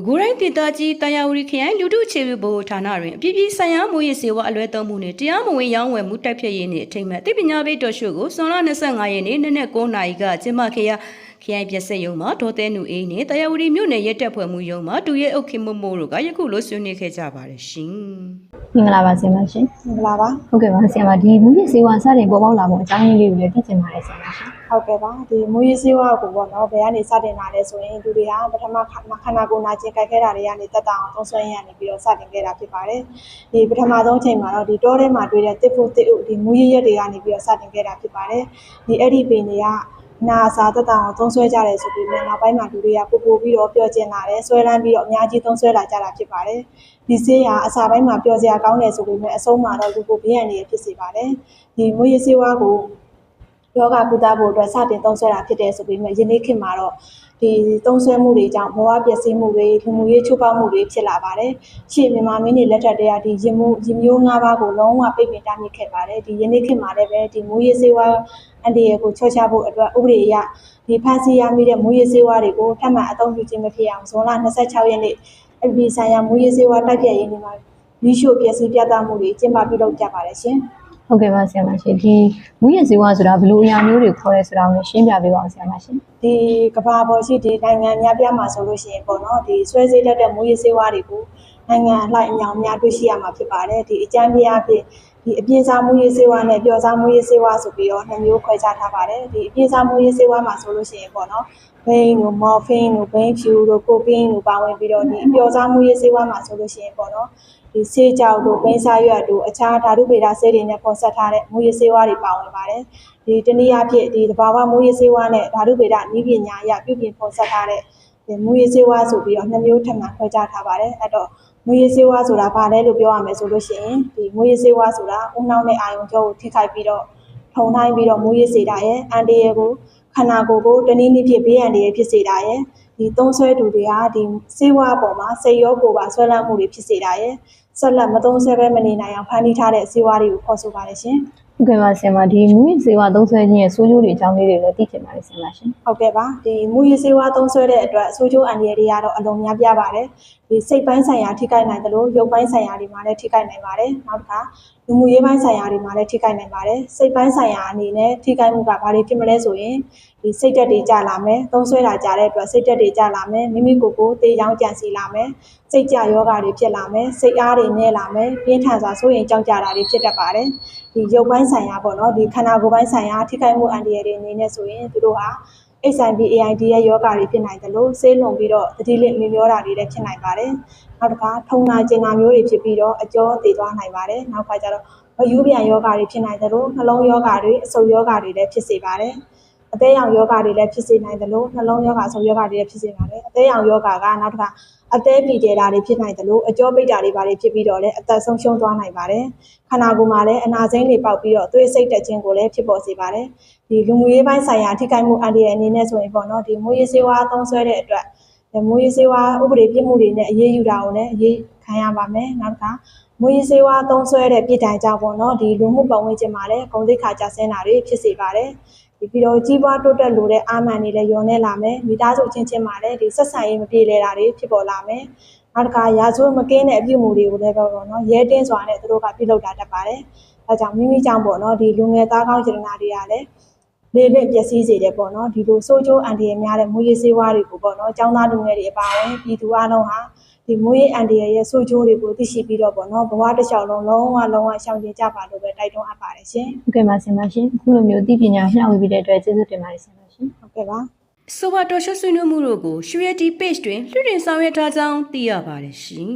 ပဲခူးတိုင်းဒေသကြီးတာယာဝတီခရိုင်လူထုအခြေပြုဗဟိုဌာနတွင်အပြည်ပြည်ဆိုင်ရာမူရည်စေဝါအလွဲသုံးမှုနှင့်တရားမဝင်ရောင်းဝယ်မှုတိုက်ဖျက်ရေးနှင့်အထိမ်းအမှတ်အသိပညာပေးတော်ရှုကိုစွန်လ25ရက်နေ့နနက်9:00နာရီကကျင်းပခဲ့ရာ ခရိုင်ပြဆက်ရုံမှာဒေါ်သေးနူအေးနှင့်တာယာဝတီမြို့နယ်ရဲတပ်ဖွဲ့မှုရုံးမှတူရဲအုပ်ခင်မို့မို့တို့ကယခုလိုဆွေးနွေးခဲ့ကြပါတယ်ရှင်မင်္ဂလာပါဆရာမရှင်မင်္ဂလာပါဟုတ်ကဲ့ပါဆရာမဒီမူရစ်စေဝါစတင်ပေါ်ပေါက်လာပုံအကြောင်းရင်းလေးကိုလည်းသိချင်ပါတယ်ဆရာမရှင်ဟုတ်ကဲ့ပါဒီမူရေးစေးဝါးကိုပေါ့နော်ဘယ်ကနေစတင်လာလဲဆိုရင်လူတွေကပထမခခန္ဓာကိုယ်နာကျင်ကြိုက်ခဲ့တာတွေကနေတက်တာအောင်သုံးဆွဲရနေပြီးတော့စတင်ခဲ့တာဖြစ်ပါတယ်ဒီပထမဆုံးအချိန်မှာတော့ဒီတောထဲမှာတွေ့တဲ့တစ်ဖို့တစ်ဥဒီမူရေးရက်တွေကနေပြီးတော့စတင်ခဲ့တာဖြစ်ပါတယ်ဒီအဲ့ဒီပင်တွေက နာစာတက်တာအောင်သုံးဆွဲကြတယ်ဆိုပြီးတော့နောက်ပိုင်းမှာလူတွေကပို့ပို့ပြီးတော့ပြောကျင်လာတယ်ဆွဲလန်းပြီးတော့အများကြီးသုံးဆွဲလာကြတာဖြစ်ပါတယ်ဒီစေးကအစာပိုင်းမှာပြောစရာကောင်းတယ်ဆိုပေမဲ့အဆုံးမှာတော့လူကိုဘေးရန်တွေဖြစ်စေပါတယ်ဒီမူရေးစေးဝါးကို ယောဂကုသဖို့အတွက်စတင်သုံးဆွဲတာဖြစ်တယ်ဆိုပြီးမြယနေ့ခေတ်မှာတော့ဒီသုံးဆွဲမှုတွေကြောင့်ဘဝပျက်စီးမှုတွေလူမှုရေးချိုးဖောက်မှုတွေဖြစ်လာပါတယ်။ရှေ့မြန်မာမင်းတွေလက်ထက်တည်းကဒီရင်မှုရင်မျိုး၅ပါးကိုလုံးဝပိတ်ပင်တားမြစ်ခဲ့ပါတယ်။ဒီယနေ့ခေတ်မှာလည်းပဲဒီမူရေးစေဝါအန်ဒီရဲ့ကိုချောချဖို့အတွက်ဥပဒေအရဒီဖန်စီရမိတဲ့မူရေးစေဝါတွေကိုထပ်မံအသုံးပြုခြင်းမဖြစ်အောင်ဇွန်လ26ရက်နေ့အပြည်ဆိုင်ရာမူရေးစေဝါတိုက်ပြည့်ရင်းဒီမှာမီးရှို့ပျက်စီးပြသမှုတွေကျင်းပပြုလုပ်ကြပါတယ်ရှင်။ ဟုတ်ကဲ့ပါဆရာမရှင်ဒီမူရစ်စေဝါဆိုတာဘယ်လိုအရာမျိုးတွေခေါ်လဲဆိုတာကိုလည်းရှင်းပြပေးပါဦးဆရာမရှင်ဒီကဘာပေါ်ရှိဒီနိုင်ငံများပြားမှာဆိုလို့ရှိရင်ပေါ့နော်ဒီဆွဲစေးတတ်တဲ့မူရည်စေးဝါးတွေကို နိုင်ငံအလိုက်အမြောင်အများတွေ့ရှိရမှာဖြစ်ပါတယ်ဒီအကြမ်းပြားဖြစ်ဒီအပြင်းစားမူရည်စေးဝါးနဲ့ပျော်စားမူရည်စေးဝါးဆိုပြီးတော့နှစ်မျိုးခွဲခြားထားပါတယ်ဒီအပြင်းစားမူရည်စေးဝါးမှာဆိုလို့ရှိရင်ပေါ့နော်ဘိန်းတို့မော်ဖင်းတို့ဘိန်းဖြူတို့ကိုကင်းတို့ပါဝင်ပြီးတော့ဒီပျော်စားမူရည်စေးဝါးမှာဆိုလို့ရှိရင်ပေါ့နော်ဒီဆေးကြောက်တို့ဘိန်းစားရွက်တို့အခြားဓာတုဗေဒဆေးတွေနဲ့ပေါ်ဆက်ထားတဲ့မူရည်စေးဝါးတွေပါဝင်ပါတယ်ဒီတနည်းအားဖြင့်ဒီသဘာဝမူရည်စေဝါနဲ့ဓာတုဗေဒနည်းပညာအရပြုပြင်ဖော်ဆက်ထားတဲ့ဒီမူရည်စေဝါဆိုပြီးတော့နှစ်မျိုးထပ်မံခွဲခြားထားပါတယ်အဲ့တော့ မူရည်စေဝါဆိုတာဘာလဲလို့ပြောရမယ်ဆိုလို့ရှိရင်ဒီမူရည်စေဝါဆိုတာဦးနှောင်းတဲ့အာယုံကြောကိုထိခိုက်ပြီးတော့ထုံထိုင်းပြီးတော့မူရည်စေတာရဲ့အန်တီရဲ့ကိုခန္ဓာကိုယ်ကိုတနည်းနည်းဖြင့်ဘေးအန္တရာယ်ဖြစ်စေတာရဲ့ဒီသုံးဆွဲတူတွေကဒီစေဝါအပေါ်မှာစိတ်ရောကိုယ်ပါဆွဲလန်းမှုတွေဖြစ်စေတာရဲ့ဆက်လက်မသုံးဆွဲဘဲမနေနိုင်အောင်ဖန်တီးထားတဲ့စေဝါတွေကိုခေါ်ဆိုပါတယ်ရှင် ဟုတ်ကဲ့ပါဆရာမဒီမူရစ်စေဝါသုံးဆွဲခြင်းရဲ့ဆိုးကျိုးတွေအကြောင်းလေးတွေလည်းသိချင်ပါတယ်ဆရာမရှင်ဟုတ်ကဲ့ပါဒီမူရည်စေဝါသုံးဆွဲတဲ့အတွက်အဆိုးကျိုးအန္တရာယ်တွေကတော့အလုံးများပြားပါတယ်ဒီစိတ်ပိုင်းဆိုင်ရာထိခိုက်နိုင်တယ်လို့ရုပ်ပိုင်းဆိုင်ရာတွေမှာလည်းထိခိုက်နိုင်ပါတယ်နောက်တစ်ခါ လူမှုရေးပိုင်းဆိုင်ရာတွေမှာလည်းထိခိုက်နိုင်ပါတယ်စိတ်ပိုင်းဆိုင်ရာအနေနဲ့ထိခိုက်မှုကဘာတွေဖြစ်မလဲဆိုရင်ဒီစိတ်တက်တွေကျလာမယ်သုံးဆွဲတာကြတဲ့အတွက်စိတ်တက်တွေကျလာမယ်မိမိကိုယ်ကိုတေးချောင်းကြံစီလာမယ်စိတ်ကြယောဂတွေဖြစ်လာမယ်စိတ်အားတွေနည်းလာမယ်ပြင်းထန်စွာစိုးရိမ်ကြောက်ကြတာတွေဖြစ်တတ်ပါတယ်ဒီရုပ်ပိုင်းဆိုင်ရာပေါ့နော်ဒီခန္ဓာကိုယ်ပိုင်းဆိုင်ရာထိခိုက်မှုအန္တရာယ်တွေအနေနဲ့ဆိုရင်သူတို့ဟာ HIV AIDS ရဲ့ယောဂါတွေဖြစ်နိုင်တယ်လို့ဆေးလွန်ပြီးတော့သတိလစ်မြင်မျောတာတွေလည်းဖြစ်နိုင်ပါတယ်။နောက်တစ်ခါထုံနာကျင်နာမျိုးတွေဖြစ်ပြီးတော့အကျောသေးသွားနိုင်ပါတယ်။နောက်ခါကျတော့ဝယူပြန်ယောဂါတွေဖြစ်နိုင်တယ်လို့နှလုံးယောဂါတွေအဆုတ်ယောဂါတွေလည်းဖြစ်စေပါတယ်။ အသေးရောင်ယောဂါတွေလည်းဖြစ်စေနိုင်တယ်လို့နှလုံးယောဂါအဆုတ်ယောဂါတွေလည်းဖြစ်စေပါတယ်။အသေးရောင်ယောဂါကနောက်တစ်ခါအသေးပီကျဲတာတွေဖြစ်နိုင်တယ်လို့အကျောပိတ်တာတွေပါတွေဖြစ်ပြီးတော့လည်းအသက်ဆုံးရှုံးသွားနိုင်ပါတယ်။ခန္ဓာကိုယ်မှာလည်းအနာစိမ့်တွေပေါက်ပြီးတော့သွေးစိတ်တက်ခြင်းကိုလည်းဖြစ်ပေါ်စေပါတယ်။ဒီလူမှုရေးပိုင်းဆိုင်ရာထိခိုက်မှုအန္တရာယ်အနေနဲ့ဆိုရင်ပေါ့နော်ဒီမွေးရေးစေဝါသုံးဆွဲတဲ့အတွက်ဒီမွေးရေးစေဝါဥပဒေပြစ်မှုတွေနဲ့အရေးယူတာကိုလည်းအရေးခံရပါမယ်နောက်တစ်ခါမွေးရေးစေဝါသုံးဆွဲတဲ့ပြည်တိုင်ကြောင့်ပေါ့နော်ဒီလူမှုပတ်ဝန်းကျင်မှာလည်းဂုဏ်သိက္ခာကျဆင်းတာတွေဖြစ်စေပါတယ်ဒီ ပြီးတော့ကြီးပွားတိုးတက်လို့တဲ့အာမန်တွေလည်းညော်နေလာမယ်မိသားစုချင်းချင်းမှာလည်းဒီဆက်ဆံရေးမပြေလည်တာတွေဖြစ်ပေါ်လာမယ်နောက်တစ်ခါရာဇဝတ်မကင်းတဲ့အပြုအမူတွေကိုလည်းပေါ့နော်ရဲတင်းစွာနဲ့သူတို့ကပြုလုပ်တာတတ်ပါတယ်အဲဒါကြောင့်မိမိကြောင့်ပေါ့နော်ဒီလူငယ်သားကောင်းစေတနာတွေကလည်းလေးလက်ပျက်စီးစေတယ်ပေါ့နော်ဒီလိုစိုးကျိုးအန်တရာယ်များတဲ့မွေးရေးဆေးဝါးတွေကိုပေါ့နော်ចောင်းသားလူငယ်တွေအပါအဝင်ပြည်သူအလုံးဟာ ဒီမွေးရေးအန်တရာယ်ရဲ့စိုးကျိုးတွေကိုသိရှိပြီးတော့ပေါ့နော်ဘဝတစ်လျှောက်လုံးလုံးဝလုံးဝရှောင်ကျဉ်ကြပါလို့ပဲတိုက်တွန်းအပ်ပါတယ်ရှင်ဟုတ်ကဲ့ပါဆရာမရှင်အခုလိုမျိုးသိပညာမျှဝေပေးတဲ့အတွက်ကျေးဇူးတင်ပါတယ်ဆရာမရှင်ဟုတ်ကဲ့ပါဆိုပါတော်ရှုဆွေးနွေးမှုတို့ကို Surety Page တွင်လွှင့်တင်ဆောင်ရွက်ထားကြောင်းသိရပါတယ်ရှင်